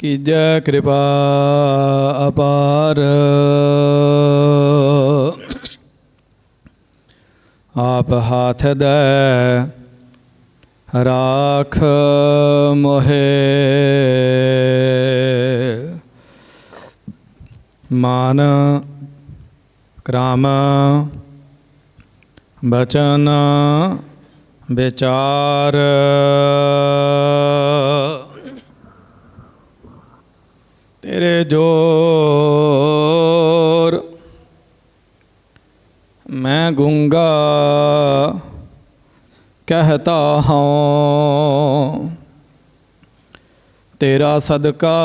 कि जय कृपा अपार। आप हाथ द राख मोहे। मान क्राम बचना ਵਿਚਾਰ। ਤੇਰੇ ਜੋਰ ਮੈਂ ਗੁੰਗਾ ਕਹਤਾ ਹਾਂ। ਤੇਰਾ ਸਦਕਾ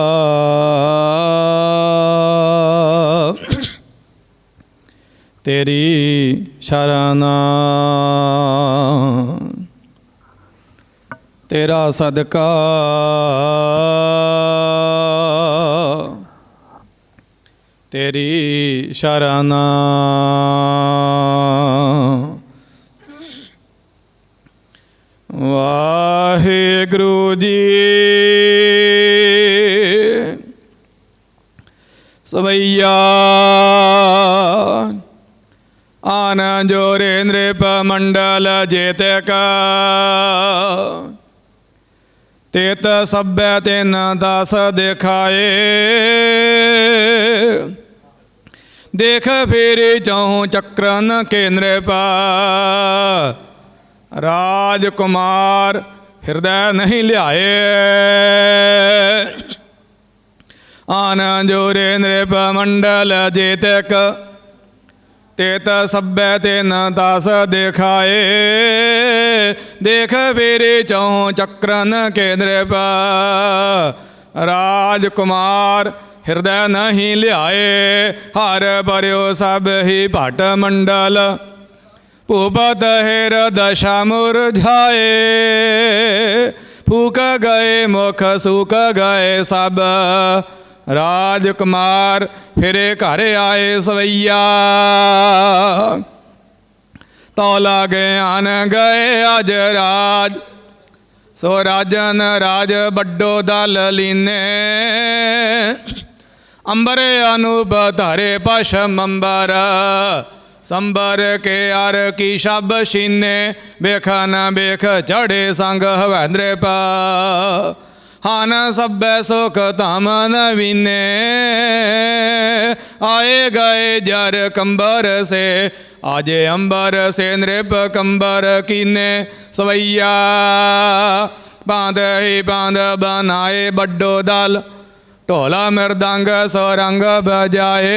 ਤੇਰੀ ਸ਼ਰਨ। ਤੇਰਾ ਸਦਕਾ ਤੇਰੀ ਸ਼ਰਨਾ ਵਾਹਿਗੁਰੂ ਜੀ ਸਵਈਆ ਆਨ ਜੋਰੇ ਨ੍ਰਿਪ ਮੰਡਲ ਜੇਤਕ तेत सभ्य तेन दास देखाए देख फेरे चौ चक्र न नृपा राजकुमार हृदय नहीं लियाए आन जोरे नृप मंडल जेतक तेत सभ्य तेन दास देखाए ਦੇਖ ਵੀਰੇ ਚੋਂ ਚੱਕਰਨ ਕੇ ਨ੍ਰਿਪ ਰਾਜਕੁਮਾਰ ਹਿਰਦੈ ਨਹੀਂ ਲਿਆਏ, ਹਰ ਬਰਿਓ ਸਭ ਹੀ ਭਟ ਮੰਡਲ। ਭੂਪਤ ਹਿਰਦ ਮੁਰਝਾਏ ਫੂਕ ਗਏ ਮੁਖ ਸੁਕ ਗਏ ਸਭ। ਰਾਜਕੁਮਾਰ ਫਿਰੇ ਘਰ ਆਏ ਸਵਈਆ। ਤੋ ਲਾਗੇ ਗਏ ਅਜ ਰਾਜ। ਸੋ ਰਾਜਨ ਰਾਜ ਵੱਡੋ ਦਲ ਲੀਨੇ। ਅੰਬਰੇ ਅਨੂਪ ਧਰੇ ਪਸ਼ਮ ਅੰਬਰ। ਸੰਬਰ ਕੇ ਅਰ ਕੀ ਸ਼ਬ ਸ਼ੀਨੇ ਵੇਖ ਨ ਵੇਖ ਚੜੇ ਸੰਗ ਹਵੈਂਦਰੇ ਪਾ। ਹਾਨ ਸਭੈ ਸੁਖ ਧਮ ਨਵੀਨੇ। आए गए जर कंबर से। आजे अंबर से नृप कंबर कीने। सवैया बाँध ही बाँध बनाए बड्डो दाल। ढोला मृदंग सोरंग बजाए।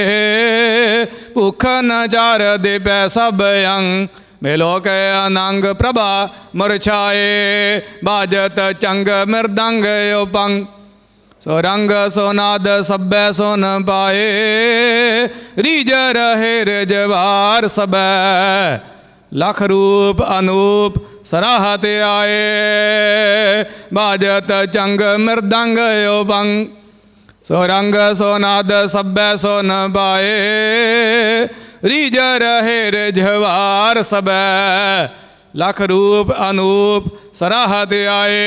भूख न चार दिपे सब अंग। के अनंग प्रभा मुरछाए। बाजत चंग मृदंग यो पंग। ਸੋ ਰੰਗ ਸੋ ਨਾਦ ਸਭੈ ਸੁਨ ਪਾਏ, ਰੀਜ ਰਹੇ ਰਜਵਾਰ ਸਭੈ। ਲਖ ਰੂਪ ਅਨੂਪ ਸਰਾਹਤ ਆਏ, ਬਾਜਤ ਚੰਗ ਮਿਰਦੰਗ ਉਪੰਗ ਸੋ ਰੰਗ ਸੋ ਨਾਦ ਸਭੈ ਸੁਨ ਪਾਏ, ਰੀਜ ਰਹੇ ਰਜਵਾਰ ਸਭੈ। ਲਖ ਰੂਪ ਅਨੂਪ ਸਰਾਹਤ ਆਏ।